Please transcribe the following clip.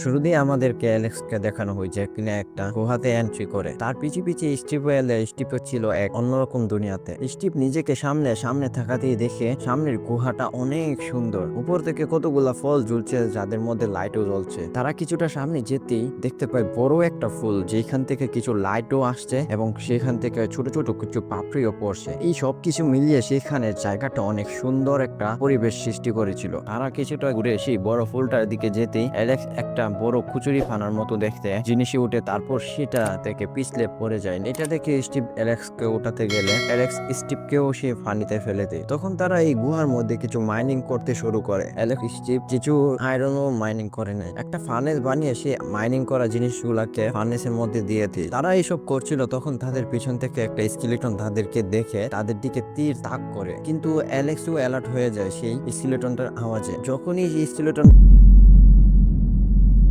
শুরুতেই আমাদেরকে অ্যালেক্সকে দেখানো হয়েছে কিনা একটা গুহাতে এন্ট্রি করে। তার পিছে পিছে স্টিভ এলে স্টিভ ছিল এক অন্যরকম দুনিয়াতে। স্টিভ নিজেকে সামনে সামনে থাকাতেই দেখে সামনের গুহাটা অনেক সুন্দর। উপর থেকে কতগুলা ফল ঝুলছে যাদের মধ্যে লাইটও জ্বলছে। তারা কিছুটা সামনে যেতেই দেখতে পায় বড় একটা ফুল, যেখান থেকে কিছু লাইটও আসছে এবং সেখান থেকে ছোট ছোট কিছু পাপড়িও পড়ছে। এই সব কিছু মিলিয়ে সেখানে জায়গাটা অনেক সুন্দর একটা পরিবেশ সৃষ্টি করেছিল। তারা কিছুটা ঘুরে সেই বড় ফুলটার দিকে যেতেই অ্যালেক্স একটা বড় খুচুরি ফানার মতো দেখতে। জিনিসে উঠে, তারপর সেটা থেকে পিছলে পড়ে যায়। এটা দেখে স্টিভ অ্যালেক্সকে ওঠাতে গেলে অ্যালেক্স স্টিভকেও সে ফানিতে ফেলে দেয়। তখন তারা এই গুহার মধ্যে কিছু মাইনিং করতে শুরু করে। অ্যালেক্স স্টিভ কিছু আয়রনও মাইনিং করে নেয়। একটা ফার্নেস বানিয়ে সে মাইনিং করা জিনিসগুলাকে ফার্নেসের মধ্যে দিয়ে দেয়। তারা এইসব করছিল তখন তাদের পিছন থেকে একটা স্কেলেটন তাদেরকে দেখে তাদের দিকে তীর তাক করে। কিন্তু অ্যালেক্সও অ্যালার্ট হয়ে যায় সেই স্কেলেটনটার আওয়াজে। যখনই স্কেলেটন